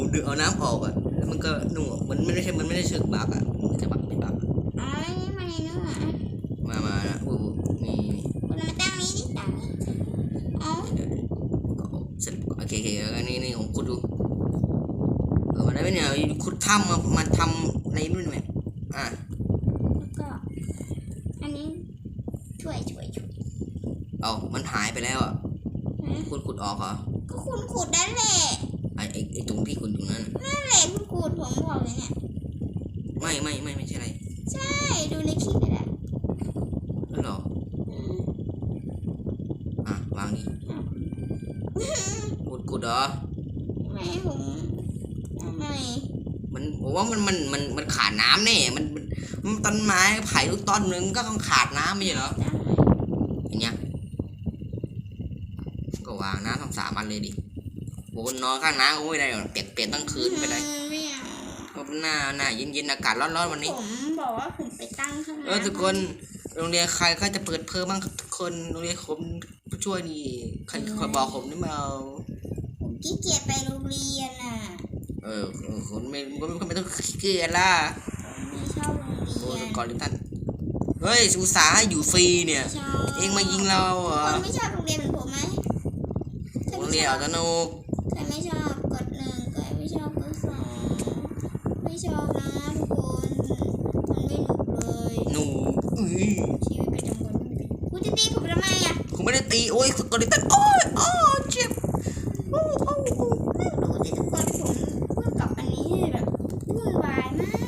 ผมดึงเอาน้ำออกอะแล้วมันก็นุ่งออกมันไม่ได้ใช่มันไม่ได้เชือกบักอะมันจะบักไม่บักอะอ๋อนี่มาในนู้นเหรอมามานะอู้นี่นี่คุณมาตั้งนี้ดิตั้งนี้อ๋อก็เสร็จโอเคโอเคแล้วก็นี่นี่ผมขุดดูเออมาได้ไหมเนี่ยขุดถ้ำมามาทำในนู่นไหมอะแล้วก็ อันนี้ช่วยช่วยช่วยเอามันหายไปแล้วอะนะคุณขุดออกเหรอก็คุณขุดนั่นแหละไอไอไอตรง ขุดผมบอกเลยเนี่ย ไม่ไม่ไม่ไม่ใช่อะไรใช่ ดูในคลิปเลยแหละนั่นหรออืมอะวางนี่ขุดขุดเหรอไม่ผมทำไมมันผมว่ามันมันมันมันขาดน้ำแน่มันมันมันต้นไม้ไผ่ทุกต้นหนึ่งก็ต้องขาดน้ำไม่ใช่เหรอทำไมอย่างเงี้ยก็วางน้ำทั้งสามอันเลยดิโบนนอนข้างน้ำก็ไม่ได้หรอกเปียกเปียกตั้งคืนไปเลยไม่ เอาเพราะหน้าหน้าเย็นเย็นๆอากาศร้อนๆวันนี้ ผมบอกว่าผมไปตั้งข้างหน้าเออทุกคนโรงเรียนใครก็จะเปิดเพอบ้างทุกคนโรงเรียนผมผู้ช่วยดีใครคอยบอกผมได้ไหมเอาผมขี้เกียจไปโรงเรียนอะเออเออคนไม่ก็ไม่ไม่ต้องขี้เกียจล่ะผมไม่ชอบโรงโอ้เรียนก่อนลิตันเฮ้ยอุตสาห์ให้อยู่ฟรีเนี่ยชอบเองมายิงเราเหรอคนไม่ชอบโรงเรียนเหมือนผมไหมถ้าโรงไม่เรียนชอเอาบสนุก ใครไม่ชอบ ชอบนะทุกคนมันไม่หนุกเลยหนูอุ้ยชีวิตประจำวันไม่เป็นคุณจะตีผมทำไมอะผมไม่ได้ตีโอ้ยก่อนลิตันโอ้ยอ้อเจ็บโอ้โอ้โอ้ไม่รู้สิทุกคนผมเพิ่งกลับอันนี้แบบวุ่นวายมาก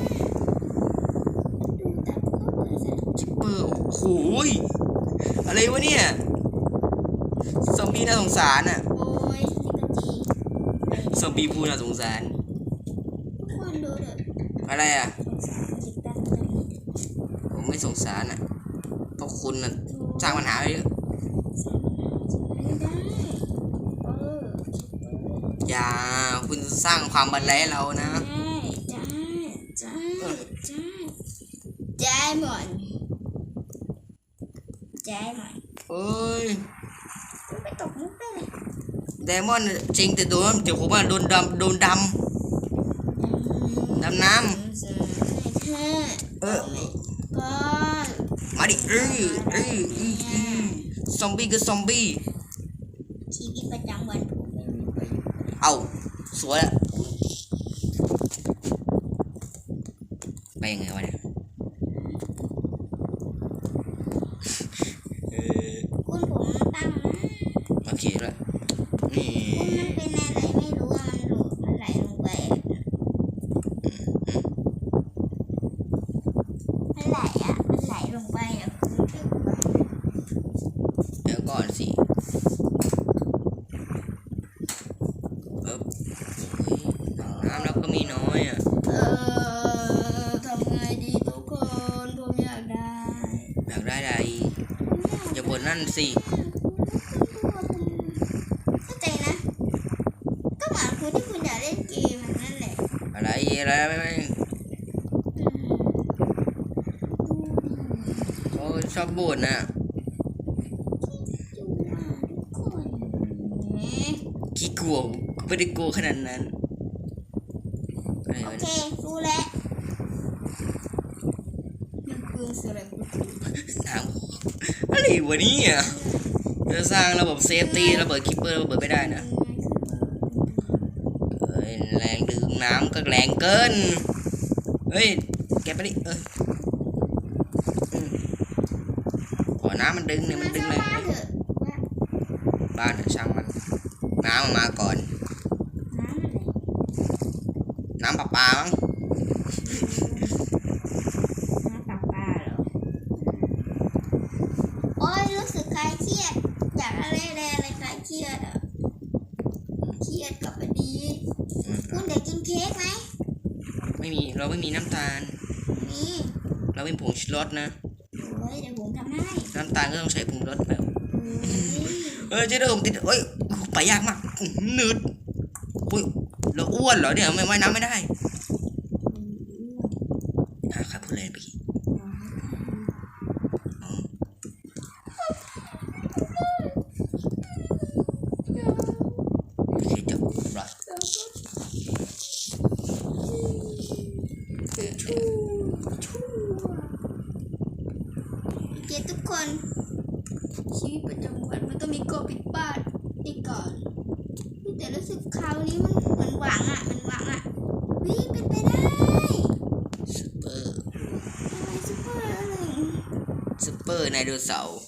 ดูแต่ก็เปิดเสร็จจิปเปอร์โอ้โหยอะไรวะเนี่ยซอมบี้น่าสงสารอะโอ้ยนี่ก็จีซอมบี้พูดน่าสงสารทุกคนดูเถ อะอะไรอะสงสารจิตตั้งใจผมไม่สงสารอะเพราะคุณน่ะสร้างปัญหาไว้เยอะไม่ได้เอออย่าคุณสร้างความบันไลให้เรานะได้ได้ได้ได้ได้หมดได้หมดเอ้ยคุณไปตกมุกได้เลย ไดมอนด์จริงแต่โดนเดี๋ยวผมว่าโดนดำโดนดำ ดำน้เออก็ำมาดิเออเออเออเออซอมบี้ก็ซอมบี้ชีวิตประจำวันผมไม่มีประโยชน์เอาสวยอะไปยังไงวะเนี่ยเออ คุณผมตั้งนะ โอเคแล้วนี่ คุณมันเป็นอะไรไม่รู้อะมันหลุดมันไหลลงไปอะมันไหลอะมันไหลลงไปอะคุณช่วยผมหน่อย เดี๋ยวก่อนสิเออเฮ้ยถังน้ำแล้วก็มีน้อยอะ เออทำไงดีทุกคนผมอยากได้ อยากได้อะไรอย่าบ่ นนั่นสิเข้าใจนะ ก็เหมือนคุณที่คุณอยากเล่นเกมแบบนั่นแหละอะไรอะไรไม่ไม่เขาชอบบ่นน่ะจุ๊บมาทุกคนเอ๊ะขี้กลัวไม่ได้กลัวขนาดนั้นอะไรโอวะเคเนี่ยรู้แล้วมันคือสลับกุฏิน้ำ อะไรวะเนี่ยจะสร้างระบบเซฟตี้ระเบิดคิปเปอร์ระเบิดไม่ได้นะเฮ้ยแรงดึงน้ำก็แรงเกิน เฮ้ย แกไปดิเออขอน้ำมันดึงเนี่ยมันดึงเลยบ้านอะช่างมัน น้ำมันมาก่อนน้ำอะไรน้ำประปามั้ง น้ำปลาปลาเหรอโอ้ยรู้สึกคลายเครียดอยากอะไรอะไรอะไรคลายเครียดอะเครียดกับอันนี้ อืม คุณเดี๋ยวกินเค้กไหม ไม่มี เราไม่มีน้ำตาลนี่เราเป็นผงชูรสนะโอ้ยเดี๋ยวผมทำให้น้ำตาลก็ต้องใช้ผงชูรสแล้วโอ้ยเออเจ๊เดิมติดเอ้ยไปยากมากอื้อหือหนืดอุ้ยเราอ้วนเหรอเนี่ยไม่ว่ายน้ำไม่ได้อะครับพูดเลยไปกี้โอเเกทุกคนชีวิตประจำวันมันต้องมีกปิดบ้านนี่ก่อนแต่รู้สึกคราวนี้มันเหมือนหวังอะมันหวังอะวิ่งเป็นไปได้ซูเปอร์ทำไมซูเปอร์อะไรซูเปอร์ไนโดเสาร์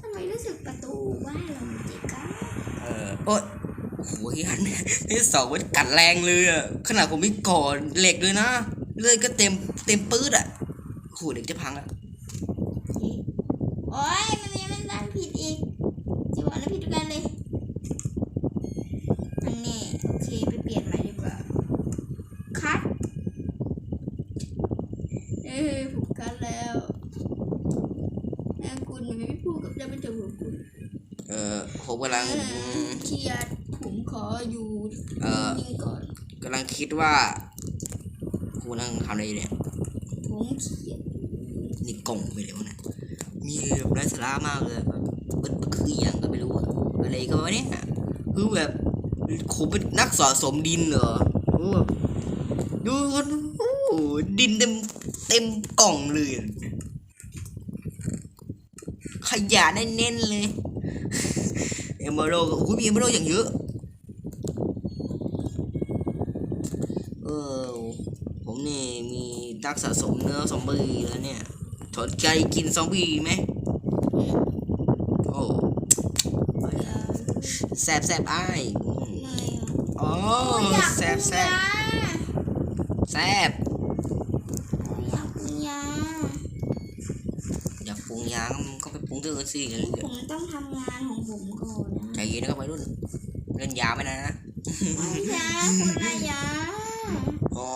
ทำไมรู้สึกประตูว่าเราเจ๊ก้าเออโอ๊ยโอ้ยอันนี้เสามันกัดแรงเลยอะขนาดผมม่ก่อนเหล็กด้วยนะ เลยก็เต็มเต็มปื้ดอะโอ้โหเหล็กจะพังละโอ้ยมันยังไม่ตั้งผิดอีกจะบอกนะผิดทุกการเลยอันนี้โอเคไปเปลี่ยนใหม่ดีกว่าคัดเอ้ยผมคัดแล้วแม่คุณทำไมไม่พูดกับเจ้าประจำของคุณเออผมกำลังเออเครียดผมขออยู่เออนิ่งๆก่อนกำลังคิดว่า กูนั่งทำอะไรอยู่เนี่ยผมเครียดนี่กล่องไปเลยวะเนี่ยมีแบบไร้สาระมากเลยแบบมันมันคืออย่างก็ไม่รู้อะอะไรก็วะเนี่ยคือแบบผมเป็นนักสะสมดินเหรอโอ้แบบดูคนโอ้โหดินเต็มเต็มกล่องเลยอะขยะแน่นๆเลยเอมเบอร์โรโอ้โหมีเอมเบอร์โรอย่างเยอะ เออ ผมนี่มีนักสะสมเนื้อซอมบี้แล้วเนี่ยสนใจกินซอมบี้ไหมโอ้แซบแซบไอ้ายอืมเหนื่อยอะอ๋อโอ้ยอยากแซกิบนแซยาบแซบอยากกินยาอยากปรุงยาก็ไปปรุงตัวอื่นสิกันเลยผมต้องทำงานของผมก่อนนะใจเย็นนะครับวัยรุ่นเล่นยาไม่นานนะไม่ยาคนละยา อ๋อ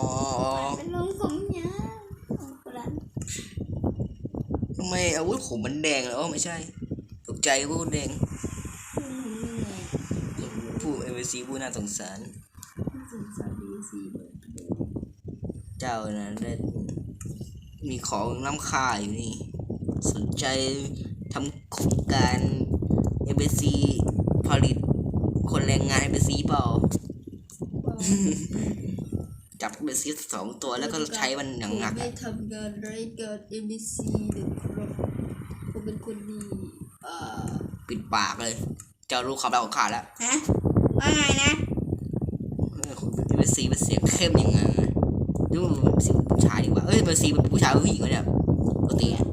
เป็นลมผมยาเอาคนละทำไมอาวุธผมมันแดงเหรออ๋อไม่ใช่ ตกใจพูดแดงคุณผมเหนื่อยเจ็บหัวผู้เอเวซีผู้น่าสงสารสงสารดีสิเบิร์ดเจ้านะได้มีของล้ำค่าอยู่นี่ สนใจทำโครงการเอเบซีผลิตคนแรงงานเอเบซีเปล่า จับเอเบซีสองตัวแล้วก็ใช้มันอย่างหนักผมไม่อะทำงานรายการ ABC เลยครับผมเป็นคนดีเอ่อปิดปากเลย เจ้ารู้ความลับของข้าแล้วฮะว่าไงนะเอเบซีมันเสียงเข้มอย่างนั้นนะดูมันเป็นเสียงผู้ชายดีกว่าเอ้ยเอเบซีเป็นผู้ชายหรือผู้หญิงวะเนี่ยปกติอะผมเหรอ